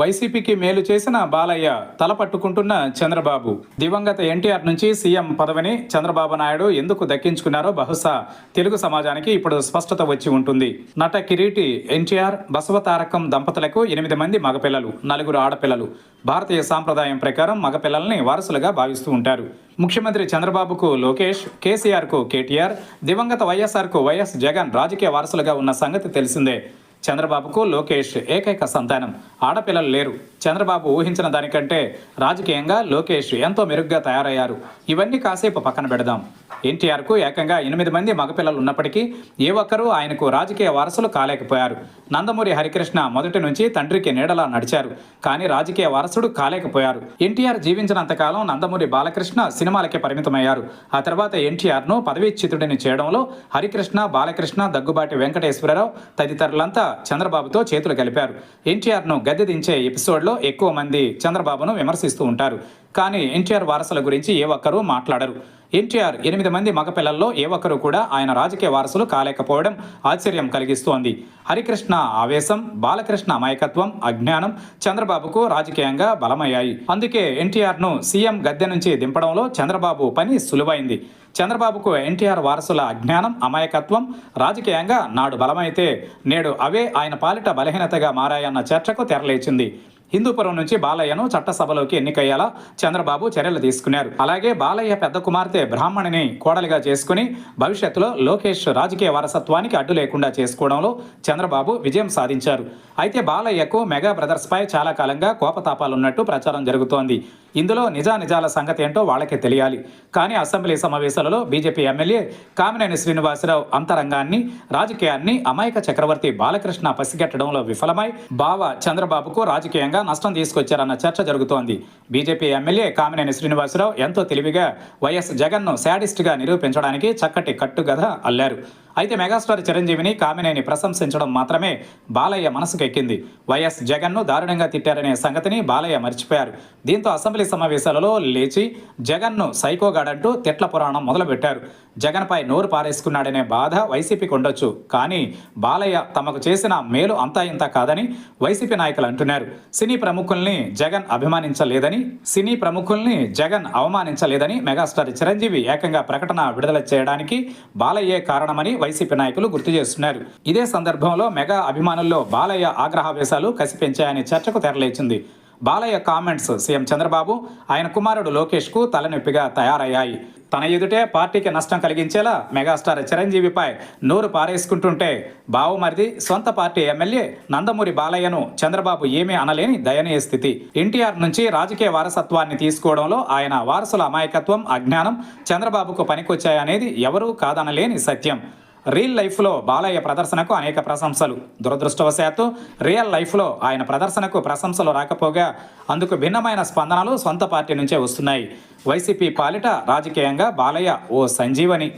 వైసీపీకి మేలు చేసిన బాలయ్య తల పట్టుకుంటున్న చంద్రబాబు. దివంగత ఎన్టీఆర్ నుంచి సీఎం పదవిని చంద్రబాబు నాయుడు ఎందుకు దక్కించుకున్నారో బహుశా తెలుగు సమాజానికి ఇప్పుడు స్పష్టత వచ్చి ఉంటుంది. నట కిరీటి ఎన్టీఆర్ బసవతారకం దంపతులకు ఎనిమిది మంది మగపిల్లలు నలుగురు ఆడపిల్లలు. భారతీయ సాంప్రదాయం ప్రకారం మగపిల్లల్ని వారసులుగా భావిస్తూ ఉంటారు. ముఖ్యమంత్రి చంద్రబాబుకు లోకేష్ కేసీఆర్కు కేటీఆర్ దివంగత వైఎస్ఆర్కు వైఎస్ జగన్ రాజకీయ వారసులుగా ఉన్న సంగతి తెలిసిందే. చంద్రబాబుకు లోకేష్ ఏకైక సంతానం. ఆడపిల్లలు లేరు. చంద్రబాబు ఊహించిన దానికంటే రాజకీయంగా లోకేష్ ఎంతో మెరుగ్గా తయారయ్యారు. ఇవన్నీ కాసేపు పక్కన పెడదాం. ఎన్టీఆర్కు ఏకంగా ఎనిమిది మంది మగపిల్లలు ఉన్నప్పటికీ ఏ ఒక్కరూ ఆయనకు రాజకీయ వారసులు కాలేకపోయారు. నందమూరి హరికృష్ణ మొదటి నుంచి తండ్రికి నీడలా నడిచారు. కానీ రాజకీయ వారసుడు కాలేకపోయారు. ఎన్టీఆర్ జీవించినంతకాలం నందమూరి బాలకృష్ణ సినిమాలకే పరిమితమయ్యారు. ఆ తర్వాత ఎన్టీఆర్ను పదవీచ్యుతుడిని చేయడంలో హరికృష్ణ బాలకృష్ణ దగ్గుబాటి వెంకటేశ్వరరావు తదితరులంతా చంద్రబాబుతో చేతులు కలిపారు. ఎన్టీఆర్ను గద్దె దించే ఎపిసోడ్లో ఎక్కువ మంది చంద్రబాబును విమర్శిస్తూ ఉంటారు. కానీ ఎన్టీఆర్ వారసుల గురించి ఏ ఒక్కరూ మాట్లాడరు. ఎన్టీఆర్ ఎనిమిది మంది మగపిల్లల్లో ఏ ఒక్కరు కూడా ఆయన రాజకీయ వారసులు కాలేకపోవడం ఆశ్చర్యం కలిగిస్తోంది. హరికృష్ణ ఆవేశం బాలకృష్ణ అమాయకత్వం అజ్ఞానం చంద్రబాబుకు రాజకీయంగా బలమయ్యాయి. అందుకే ఎన్టీఆర్ను సీఎం గద్దె నుంచి దింపడంలో చంద్రబాబు పని సులువైంది. చంద్రబాబుకు ఎన్టీఆర్ వారసుల అజ్ఞానం అమాయకత్వం రాజకీయంగా నాడు బలమైతే నేడు అవే ఆయన పాలిట బలహీనతగా మారాయన్న చర్చకు తెరలేచింది. హిందూపురం నుంచి బాలయ్యను చట్టసభలోకి ఎన్నికయ్యేలా చంద్రబాబు చర్యలు తీసుకున్నారు. అలాగే బాలయ్య పెద్ద కుమార్తె బ్రాహ్మణిని కోడలిగా చేసుకుని భవిష్యత్తులో లోకేష్ రాజకీయ వారసత్వానికి అడ్డు లేకుండా చేసుకోవడంలో చంద్రబాబు విజయం సాధించారు. అయితే బాలయ్యకు మెగా బ్రదర్స్పై చాలా కాలంగా కోపతాపాలున్నట్టు ప్రచారం జరుగుతోంది. ఇందులో నిజానిజాల సంగతి ఏంటో వాళ్ళకే తెలియాలి. కానీ అసెంబ్లీ సమావేశాలలో బీజేపీ ఎమ్మెల్యే కామినేని శ్రీనివాసరావు అంతరంగాన్ని రాజకీయాన్ని అమాయక చక్రవర్తి బాలకృష్ణ పసిగట్టడంలో విఫలమై బావ చంద్రబాబుకు రాజకీయంగా నష్టం తీసుకొచ్చారన్న చర్చ జరుగుతోంది. బీజేపీ ఎమ్మెల్యే కామినేని శ్రీనివాసరావు ఎంతో తెలివిగా వైఎస్ జగన్ను శాడిస్ట్గా నిరూపించడానికి చక్కటి కట్టుగథ అల్లారు. అయితే మెగాస్టార్ చిరంజీవిని కామినేని ప్రశంసించడం మాత్రమే బాలయ్య మనసుకెక్కింది. వైఎస్ జగన్ను దారుణంగా తిట్టారనే సంగతిని బాలయ్య మర్చిపోయారు. దీంతో అసెంబ్లీ సమావేశాలలో లేచి జగన్ను సైకోగాడంటూ తిట్ల పురాణం మొదలుపెట్టారు. జగన్పై నోరు పారేసుకున్నాడనే బాధ వైసీపీకి ఉండొచ్చు. కానీ బాలయ్య తమకు చేసిన మేలు అంతా ఇంత కాదని వైసీపీ నాయకులు అంటున్నారు. సినీ ప్రముఖుల్ని జగన్ అభిమానించలేదని సినీ ప్రముఖుల్ని జగన్ అవమానించలేదని మెగాస్టార్ చిరంజీవి ఏకంగా ప్రకటన విడుదల చేయడానికి బాలయ్యే కారణమని వైసీపీ నాయకులు గుర్తు చేస్తున్నారు. ఇదే సందర్భంలో మెగా అభిమానుల్లో బాలయ్య ఆగ్రహావేశాలు కసిపెంచాయని చర్చకు తెరలేచింది బాలయ్య కామెంట్స్ సీఎం చంద్రబాబు ఆయన కుమారుడు లోకేష్కు తలనొప్పిగా తయారయ్యాయి. తన ఎదుటే పార్టీకి నష్టం కలిగించేలా మెగాస్టార్ చిరంజీవిపై నోరు పారేసుకుంటుంటే బావుమరిది సొంత పార్టీ ఎమ్మెల్యే నందమూరి బాలయ్యను చంద్రబాబు ఏమీ అనలేని దయనీయ స్థితి. ఎన్టీఆర్ నుంచి రాజకీయ వారసత్వాన్ని తీసుకోవడంలో ఆయన వారసుల అమాయకత్వం అజ్ఞానం చంద్రబాబుకు పనికొచ్చాయనేది ఎవరూ కాదనలేని సత్యం. రియల్ లైఫ్లో బాలయ్య ప్రదర్శనకు అనేక ప్రశంసలు. దురదృష్టవశాత్తు రియల్ లైఫ్లో ఆయన ప్రదర్శనకు ప్రశంసలు రాకపోగా అందుకు భిన్నమైన స్పందనలు సొంత పార్టీ నుంచే వస్తున్నాయి. వైసీపీ పాలిట రాజకీయంగా బాలయ్య ఓ సంజీవని.